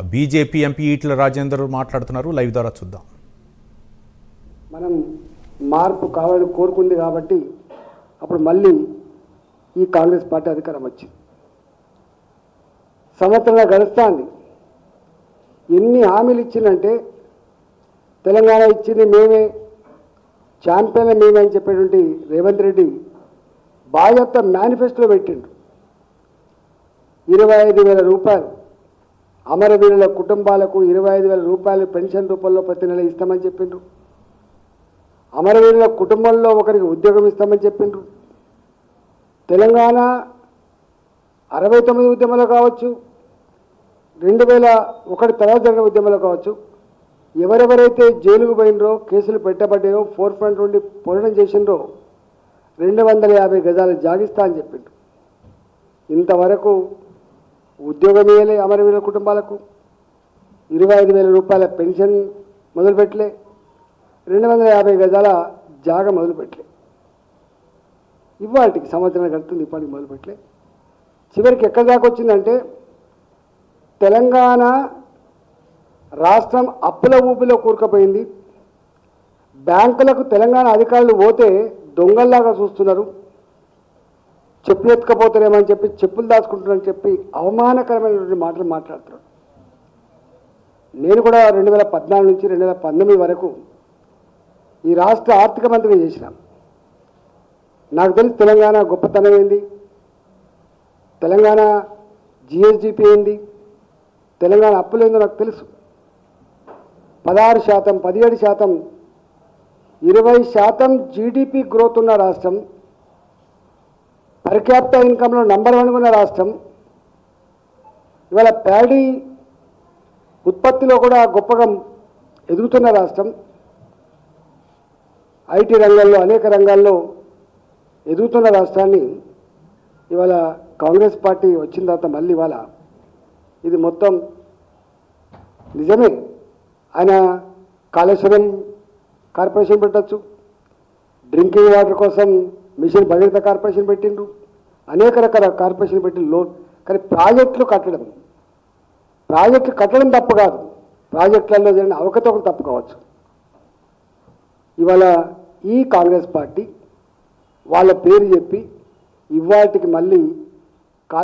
BJP MP ఈట్ల Rajender మాట్లాడుతున్నారు. Live ద్వారా చూద్దాం. మనం మార్పు కావాలని కోరుకుంది కాబట్టి అప్పుడు మళ్ళీ ఈ కాంగ్రెస్ పార్టీ అధికారం వచ్చింది. సంవత్సరంగా గడుస్తుంది. ఎన్ని హామీలు ఇచ్చిందంటే తెలంగాణ ఇచ్చింది మేమే ఛాంపియన్ మేమే అని చెప్పేటువంటి రేవంత్ రెడ్డి బాధ్యత మేనిఫెస్టోలో పెట్టిండు. ఇరవై ఐదు వేల రూపాయలు. అమరవీరుల కుటుంబాలకు ఇరవై ఐదు వేల రూపాయలు పెన్షన్ రూపంలో ప్రతి నెల ఇస్తామని చెప్పిండ్రు. అమరవీరుల కుటుంబంలో ఒకరికి ఉద్యోగం ఇస్తామని చెప్పిండ్రు. తెలంగాణ అరవై తొమ్మిది ఉద్యమంలో కావచ్చు రెండు వేల ఒకటి తర్వాత జరిగిన ఉద్యమంలో కావచ్చు ఎవరెవరైతే జైలుకు పోయినరో కేసులు పెట్టబడ్డాయో ఫోర్ ఫ్రంట్ నుండి పోరాటం చేసిండ్రో రెండు వందల యాభై గజాలు జాగిస్తా అని చెప్పిండ్రు. ఇంతవరకు ఉద్యోగం ఇవ్వలే అమరవీరుల కుటుంబాలకు. ఇరవై ఐదు వేల రూపాయల పెన్షన్ మొదలుపెట్టలే రెండు వందల యాభై గజాల జాగ మొదలుపెట్టలే ఇవాటికి సంవత్సరం గడుతుంది ఇప్పటికి మొదలుపెట్టలే చివరికి ఎక్కడి దాకా వచ్చిందంటే తెలంగాణ రాష్ట్రం అప్పుల ఊపిలో కూరుకుపోయింది. బ్యాంకులకు తెలంగాణ అధికారులు పోతే దొంగల్లాగా చూస్తున్నారు. చెప్పులు ఎత్తుకపోతారేమని చెప్పి చెప్పులు దాచుకుంటున్నారని చెప్పి అవమానకరమైనటువంటి మాటలు మాట్లాడుతున్నాడు. నేను కూడా రెండు వేల పద్నాలుగు నుంచి రెండు వేల పంతొమ్మిది వరకు ఈ రాష్ట్ర ఆర్థిక మంత్రిగా చేసినాం నాకు తెలిసి తెలంగాణ గొప్పతనం ఏంది? తెలంగాణ జిఎస్డిపి ఏంది? తెలంగాణ అప్పులు ఏందో నాకు తెలుసు. పదహారు శాతం పదిహేడు శాతం ఇరవై శాతం జీడిపి గ్రోత్ ఉన్న రాష్ట్రం పర్ క్యాపిటల్ ఇన్కంలో నంబర్ వన్ ఉన్న రాష్ట్రం. ఇవాళ ప్యాడీ ఉత్పత్తిలో కూడా గొప్పగా ఎదుగుతున్న రాష్ట్రం. ఐటీ రంగాల్లో అనేక రంగాల్లో ఎదుగుతున్న రాష్ట్రాన్ని ఇవాళ కాంగ్రెస్ పార్టీ వచ్చిన తర్వాత మళ్ళీ ఇవాళ ఇది మొత్తం నిజమే. ఆయన కాళేశ్వరం కార్పొరేషన్ పెట్టచ్చు. డ్రింకింగ్ వాటర్ కోసం మిషన్ భగీరథ కార్పొరేషన్ పెట్టిండ్రు. అనేక రకాల కార్పొరేషన్ పెట్టి లోన్ కానీ ప్రాజెక్టులు కట్టడం. ప్రాజెక్టులు కట్టడం తప్పు కాదు. ప్రాజెక్టులలో జరిగిన అవకతవకలు తప్పు కావచ్చు ఇవాళ ఈ కాంగ్రెస్ పార్టీ వాళ్ళ పేరు చెప్పి ఇవాటికి మళ్ళీ